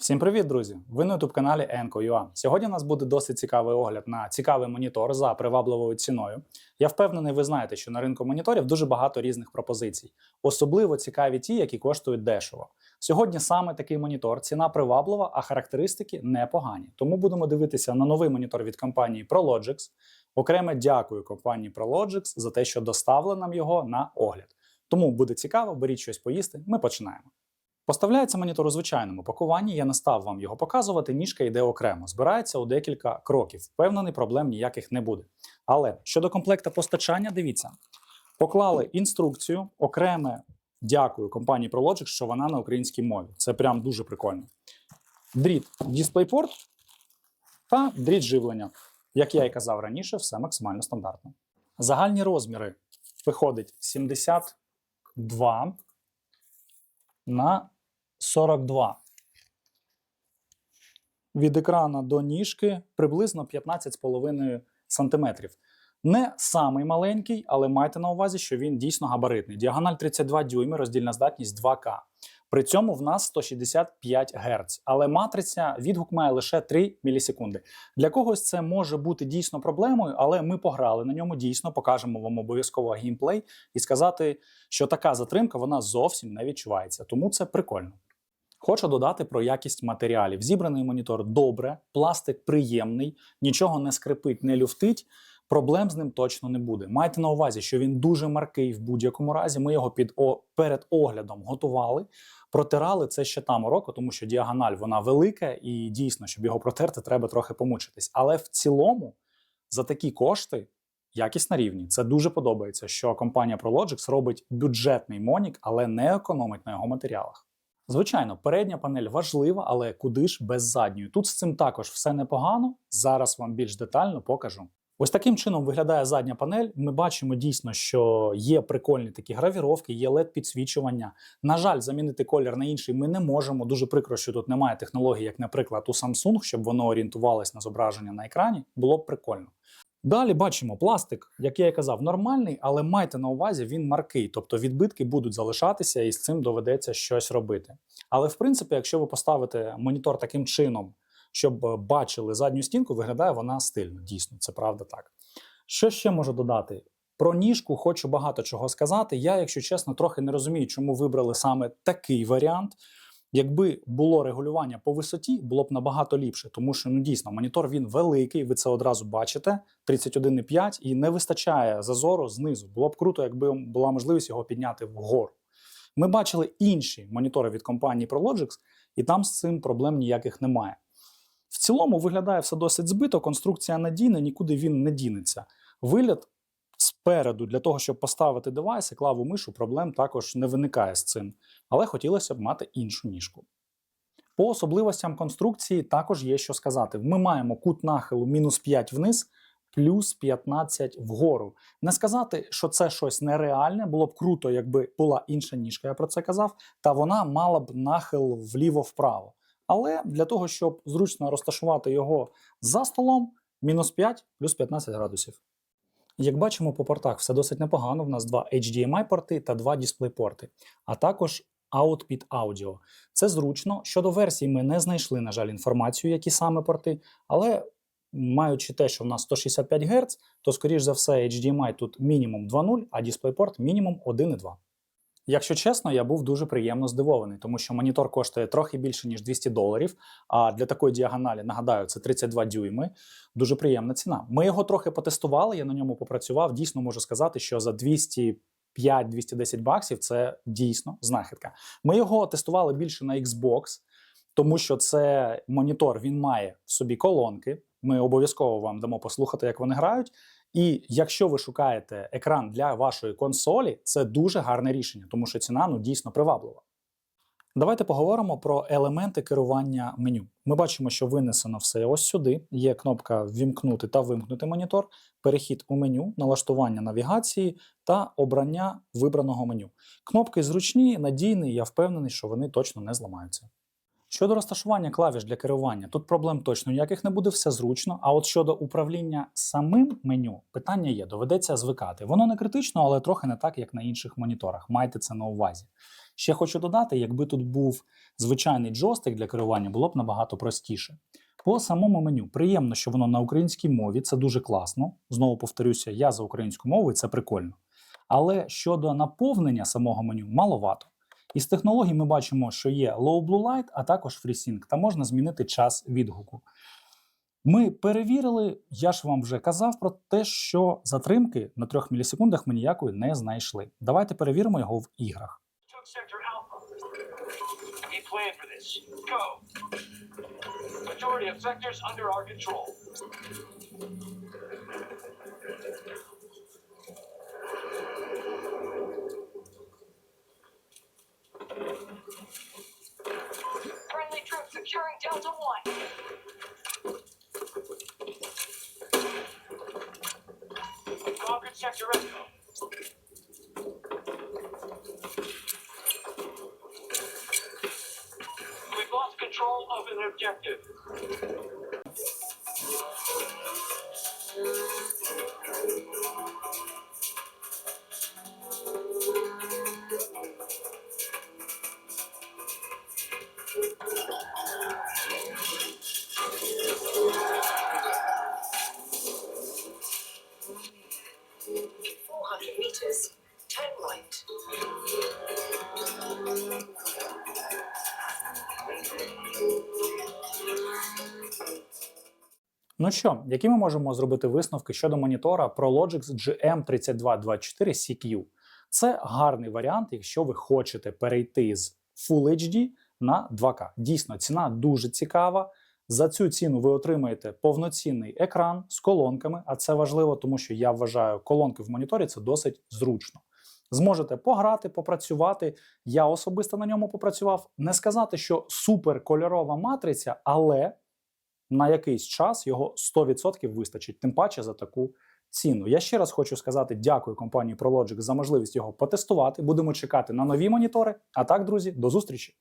Всім привіт, друзі! Ви на youtube каналі Enco.ua. Сьогодні у нас буде досить цікавий огляд на цікавий монітор за привабливою ціною. Я впевнений, ви знаєте, що на ринку моніторів дуже багато різних пропозицій. Особливо цікаві ті, які коштують дешево. Сьогодні саме такий монітор, ціна приваблива, а характеристики непогані. Тому будемо дивитися на новий монітор від компанії ProLogix. Окреме дякую компанії ProLogix за те, що доставили нам його на огляд. Тому буде цікаво, беріть щось поїсти. Ми починаємо. Поставляється монітор у звичайному пакуванні. Я не став вам його показувати. Ніжка йде окремо. Збирається у декілька кроків. Впевнений, проблем ніяких не буде. Але щодо комплекта постачання, дивіться, поклали інструкцію окреме. Дякую компанії ProLogix, що вона на українській мові. Це прям дуже прикольно. Дріт DisplayPort та дріт живлення. Як я і казав раніше, все максимально стандартно. Загальні розміри виходить 72 на 42. Від екрана до ніжки приблизно 15,5 см. Не самий маленький, але майте на увазі, що він дійсно габаритний. Діагональ 32 дюйми, роздільна здатність 2К. При цьому в нас 165 Гц, але матриця відгук має лише 3 мілісекунди. Для когось це може бути дійсно проблемою, але ми пограли на ньому дійсно, покажемо вам обов'язково геймплей і сказати, що така затримка вона зовсім не відчувається. Тому це прикольно. Хочу додати про якість матеріалів. Зібраний монітор добре, пластик приємний, нічого не скрипить, не люфтить. Проблем з ним точно не буде. Майте на увазі, що він дуже маркий в будь-якому разі. Ми його під о, перед оглядом готували, протирали це ще там року, тому що діагональ вона велика, і дійсно, щоб його протерти, треба трохи помучитись. Але в цілому, за такі кошти, якість на рівні. Це дуже подобається, що компанія ProLogix робить бюджетний монік, але не економить на його матеріалах. Звичайно, передня панель важлива, але куди ж без задньої. Тут з цим також все непогано. Зараз вам більш детально покажу. Ось таким чином виглядає задня панель. Ми бачимо дійсно, що є прикольні такі гравіровки, є led підсвічування. На жаль, замінити колір на інший ми не можемо. Дуже прикро, що тут немає технології, як, наприклад, у Samsung, щоб воно орієнтувалось на зображення на екрані. Було б прикольно. Далі бачимо пластик, як я і казав, нормальний, але майте на увазі, він маркий, тобто відбитки будуть залишатися, і з цим доведеться щось робити. Але в принципі, якщо ви поставите монітор таким чином, щоб е, бачили задню стінку, виглядає вона стильно. Дійсно, це правда так. Що ще можу додати? Про ніжку хочу багато чого сказати. Я, якщо чесно, трохи не розумію, чому вибрали саме такий варіант. Якби було регулювання по висоті, було б набагато ліпше, тому що ну дійсно монітор він великий, ви це одразу бачите. 31,5 і не вистачає зазору знизу. Було б круто, якби була можливість його підняти вгору. Ми бачили інші монітори від компанії ProLogix, і там з цим проблем ніяких немає. В цілому виглядає все досить збито, конструкція надійна, нікуди він не дінеться. Вигляд спереду для того, щоб поставити девайс і клаву мишу, проблем також не виникає з цим. Але хотілося б мати іншу ніжку. По особливостям конструкції також є що сказати. Ми маємо кут нахилу мінус 5 вниз, плюс 15 вгору. Не сказати, що це щось нереальне, було б круто, якби була інша ніжка, я про це казав, та вона мала б нахил вліво-вправо. Але для того, щоб зручно розташувати його за столом, мінус 5 плюс 15 градусів. Як бачимо по портах, все досить непогано. В нас два HDMI-порти та два дисплей-порти, а також Out під аудіо. Це зручно. Щодо версій, ми не знайшли, на жаль, інформацію, які саме порти, але маючи те, що в нас 165 Гц, то, скоріш за все, HDMI тут мінімум 2.0, а DisplayPort мінімум 1.2. Якщо чесно, я був дуже приємно здивований, тому що монітор коштує трохи більше, ніж 200 доларів. А для такої діагоналі, нагадаю, це 32 дюйми. Дуже приємна ціна. Ми його трохи потестували, я на ньому попрацював. Дійсно можу сказати, що за 205-210 баксів це дійсно знахідка. Ми його тестували більше на Xbox, тому що це монітор він має в собі колонки. Ми обов'язково вам дамо послухати, як вони грають. І якщо ви шукаєте екран для вашої консолі, це дуже гарне рішення, тому що ціна ну дійсно приваблива. Давайте поговоримо про елементи керування меню. Ми бачимо, що винесено все ось сюди. Є кнопка Вімкнути та вимкнути монітор, перехід у меню, налаштування навігації та обрання вибраного меню. Кнопки зручні, надійні, я впевнений, що вони точно не зламаються. Щодо розташування клавіш для керування, тут проблем точно ніяких не буде, все зручно. А от щодо управління самим меню, питання є, доведеться звикати. Воно не критично, але трохи не так, як на інших моніторах. Майте це на увазі. Ще хочу додати, якби тут був звичайний джойстик для керування, було б набагато простіше. По самому меню приємно, що воно на українській мові, це дуже класно. Знову повторюся, я за українську мову, і це прикольно. Але щодо наповнення самого меню, маловато. Із технологій ми бачимо, що є Low Blue Light, а також FreeSync, та можна змінити час відгуку. Ми перевірили, я ж вам вже казав про те, що затримки на 3 мілісекундах ми ніякої не знайшли. Давайте перевіримо його в іграх. Majority of sectors under our control. Securing Delta 1. Conquered Sector Echo. We've lost control of an objective. Ну що, які ми можемо зробити висновки щодо монітора ProLogix GM3224 CQ? Це гарний варіант, якщо ви хочете перейти з Full HD на 2К. Дійсно, ціна дуже цікава. За цю ціну ви отримаєте повноцінний екран з колонками, а це важливо, тому що я вважаю, колонки в моніторі це досить зручно. Зможете пограти, попрацювати. Я особисто на ньому попрацював. Не сказати, що суперкольорова матриця, але на якийсь час його 100% вистачить, тим паче за таку ціну. Я ще раз хочу сказати дякую компанії ProLogic за можливість його потестувати. Будемо чекати на нові монітори. А так, друзі, до зустрічі!